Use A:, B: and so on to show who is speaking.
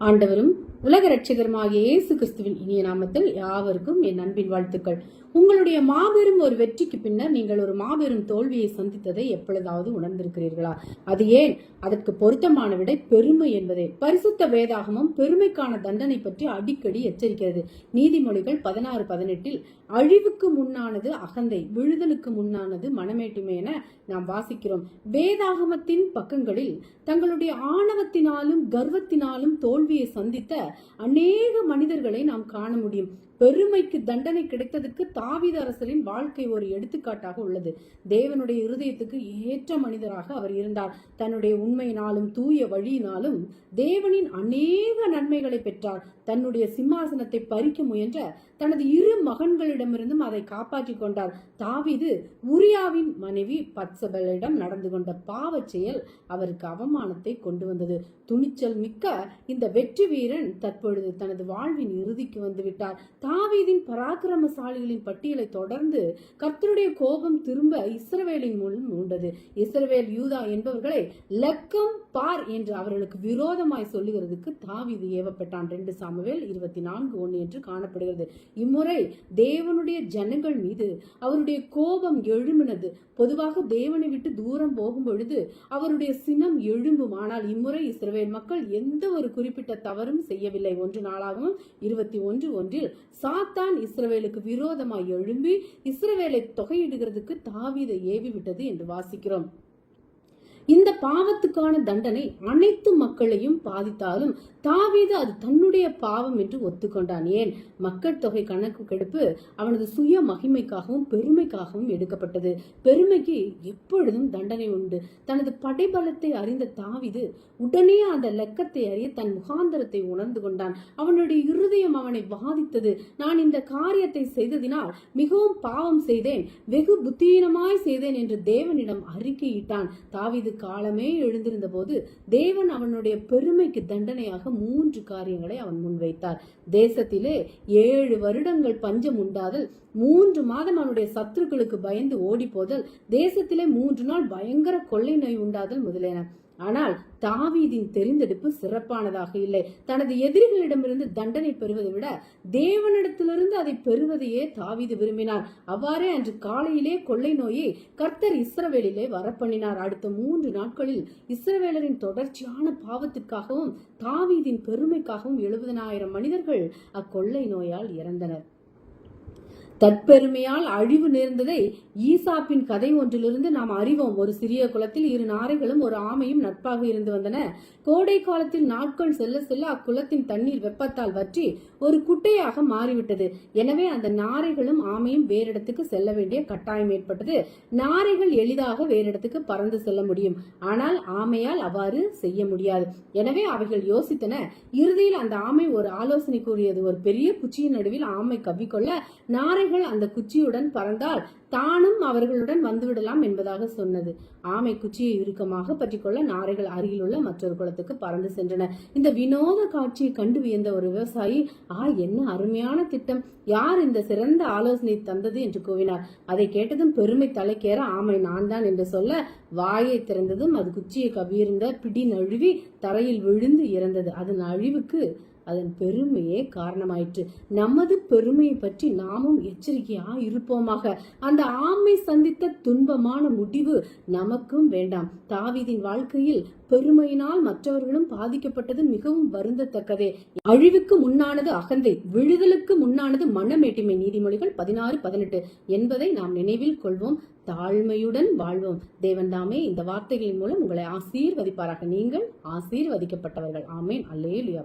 A: ஆண்டவரும் உலக ரட்சகருமாகிய இயேசு கிறிஸ்துவின் இனிய நாமத்தில் யாவருக்கும் என் அன்பின் வாழ்த்துக்கள். உங்களுடைய மாபெரும் ஒரு வெற்றிக்கு பின்னர் நீங்கள் ஒரு மாபெரும் தோல்வியை சந்தித்ததை எப்பொழுதாவது உணர்ந்திருக்கிறீர்களா? அது ஏன்? அதற்கு பொருத்தமான விடை பெருமை என்பதே. பரிசுத்த வேதாகமம் பெருமைக்கான தண்டனை பற்றி அடிக்கடி எச்சரிக்கிறது. நீதிமொழிகள் பதினாறு பதினெட்டில் அழிவுக்கு முன்னானது அகந்தை விழுதலுக்கு முன்னானது மனமேட்டுமை என நாம் வாசிக்கிறோம். வேதாகமத்தின் பக்கங்களில் தங்களுடைய ஆணவத்தினாலும் கர்வத்தினாலும் தோல்வியை சந்தித்த அநேக மனிதர்களை நாம் காண முடியும். பெருமைக்கு தண்டனை கிடைத்ததுக்கு தாவித அரசரின் வாழ்க்கை ஒரு எடுத்துக்காட்டாக உள்ளது. தேவனுடைய இருதயத்துக்கு ஏற்ற மனிதராக அவர் இருந்தார். தன்னுடைய உண்மையினாலும் தூய வழியினாலும் தேவனின் அநேக நன்மைகளை பெற்றார். தன்னுடைய சிம்மாசனத்தை பறிக்க முயன்ற தனது இரு மகன்களிடமிருந்தும் அதை காப்பாற்றிக் கொண்டார். தாவீது உரியாவின் மனைவி பத்சபலிடம் நடந்து கொண்ட பாவச் செயல் அவருக்கு அவமானத்தை கொண்டு வந்தது. துணிச்சல் மிக்க இந்த வெற்றி வீரன் தற்பொழுது தனது வாழ்வின் இறுதிக்கு வந்து விட்டார் தாவீதின் பராக்கிரமசாலிகளின் பட்டியலை தொடர்ந்து கர்த்தருடைய கோபம் திரும்ப இஸ்ரவேலின் மூலம் உண்டது இஸ்ரவேல் யூதா என்பவர்களை லக்கம் பார் என்று அவர்களுக்கு விரோதமாய் சொல்லுகிறதுக்கு தாவீது ஏவப்பட்டான். ரெண்டு சாமுவேல் இருபத்தி நான்கு ஒன்று என்று காணப்படுகிறது. இம்முறை தேவனுடைய ஜனங்கள் மீது அவருடைய கோபம் எழும்பினது. பொதுவாக தேவனை விட்டு தூரம் போகும் பொழுது அவருடைய சினம் எழும்பும். ஆனால் இம்முறை இஸ்ரவேல் மக்கள் எந்த ஒரு குறிப்பிட்ட தவறும் செய்யவில்லை. ஒன்று நாளாகவும் இருபத்தி ஒன்று ஒன்றில் சாத்தான் இஸ்ரவேலுக்கு விரோதமாய் எழும்பி இஸ்ரவேலை தொகையிடுகிறதுக்கு தாவீதை ஏவி விட்டது என்று வாசிக்கிறோம். இந்த பாவத்துக்கான தண்டனை அனைத்து மக்களையும் பாதித்தாலும் தாவீது அது தன்னுடைய பாவம் என்று ஒத்துக்கொண்டான். ஏன்? மக்கள் தொகை கணக்கு கெடுப்பு அவனது சுய மகிமைக்காகவும் பெருமைக்காகவும் எடுக்கப்பட்டது. பெருமைக்கு எப்பொழுதும் தண்டனை உண்டு. தனது படைபலத்தை அறிந்த தாவிது உடனே அந்த லக்கத்தை அறிய தன் முகாந்தரத்தை உணர்ந்து கொண்டான். அவனுடைய இருதயம் அவனை பாதித்தது. நான் இந்த காரியத்தை செய்ததினால் மிகவும் பாவம் செய்தேன். வெகு புத்தீனமாய் செய்தேன் என்று தேவனிடம் அறிக்கையிட்டான். தாவிது காலமே எழுந்திருந்த போது தேவன் அவனுடைய பெருமைக்கு தண்டனையாக மூன்று காரியங்களை அவன் முன்வைத்தார். தேசத்திலே ஏழு வருடங்கள் பஞ்சம் உண்டாதல் மூன்று மாதம் அவனுடைய சத்துருக்களுக்கு பயந்து ஓடி போதல் தேசத்திலே மூன்று நாள் பயங்கர கொள்ளை நோய் உண்டாதல் முதலியன. ஆனால் தாவீதின் தெரிந்தெடுப்பு சிறப்பானதாக இல்லை. தனது எதிரிகளிடமிருந்து தண்டனை பெறுவதை விட தேவனிடத்திலிருந்து அதை பெறுவதையே தாவீது விரும்பினார் அவ்வாறே அன்று காலையிலே கொள்ளை நோயை கர்த்தர் இஸ்ரவேலிலே வரப்பண்ணினார். அடுத்த மூன்று நாட்களில் இஸ்ரவேலரின் தொடர்ச்சியான பாவத்திற்காகவும் தாவீதின் பெருமைக்காகவும் எழுபதனாயிரம் மனிதர்கள் அக்கொள்ளை நோயால் இறந்தனர். தற்பெருமையால் அழிவு நேர்ந்ததை ஈசாப்பின் கதை ஒன்றிலிருந்து நாம் அறிவோம். ஒரு சிறிய குளத்தில் இரு நாரைகளும் ஒரு ஆமையும் நட்பாக இருந்து வந்தன. கோடை காலத்தில் நாட்கள் செல்ல செல்ல அக்குளத்தின் தண்ணீர் வெப்பத்தால் வற்றி ஒரு குட்டையாக மாறிவிட்டது. எனவே அந்த நாரைகளும் ஆமையும் வேறிடத்துக்கு செல்ல வேண்டிய கட்டாயம் ஏற்பட்டது. நாரைகள் எளிதாக வேறிடத்துக்கு பறந்து செல்ல முடியும். ஆனால் ஆமையால் அவ்வாறு செய்ய முடியாது. எனவே அவைகள் யோசித்தன. இறுதியில் அந்த ஆமை ஒரு ஆலோசனை கூறியது. ஒரு பெரிய குச்சியின் நடுவில் ஆமை கவ்விக்கொள்ள நாரை நாரைகள் அந்த குச்சியுடன் பறந்தால் தானும் அவர்களுடன் வந்துவிடலாம் என்பதாக சொன்னது. ஆமை குச்சியை இறுக்கமாக பற்றிக்கொள்ள நாரைகள் அருகிலுள்ள மற்றொரு குளத்துக்கு பறந்து சென்றன. இந்த வினோத காட்சியை கண்டு வியந்த ஒரு விவசாயி ஆ என்ன அருமையான திட்டம். யார் இந்த சிறந்த ஆலோசனை தந்தது? என்று கூவினார். அதை கேட்டதும் பெருமை தலைக்கேற ஆமை நான் தான் என்று சொல்ல வாயை திறந்ததும் அது குச்சியை கவியிருந்த பிடி நழுவி தரையில் விழுந்து இறந்தது. அதன் அழிவுக்கு அதன் பெருமையே காரணமாயிற்று. நமது பெருமையை பற்றி நாமும் எச்சரிக்கையா இருப்போமாக. அந்த ஆமை சந்தித்த துன்பமான முடிவு நமக்கும் வேண்டாம். தாவிதின் வாழ்க்கையில் பெருமையினால் மற்றவர்களும் பாதிக்கப்பட்டது மிகவும் வருந்தத்தக்கதே. அழிவுக்கு முன்னானது அகந்தை விழுதலுக்கு முன்னானது மனமேட்டிமை. நீதிமொழிகள் பதினாறு பதினெட்டு என்பதை நாம் நினைவில் கொள்வோம். தாழ்மையுடன் வாழ்வோம். தேவன் தாமே இந்த வார்த்தைகளின் மூலம் உங்களை ஆசீர்வதிப்பாராக. நீங்கள் ஆசீர்வதிக்கப்பட்டவர்கள். ஆமேன். அல்லே லியா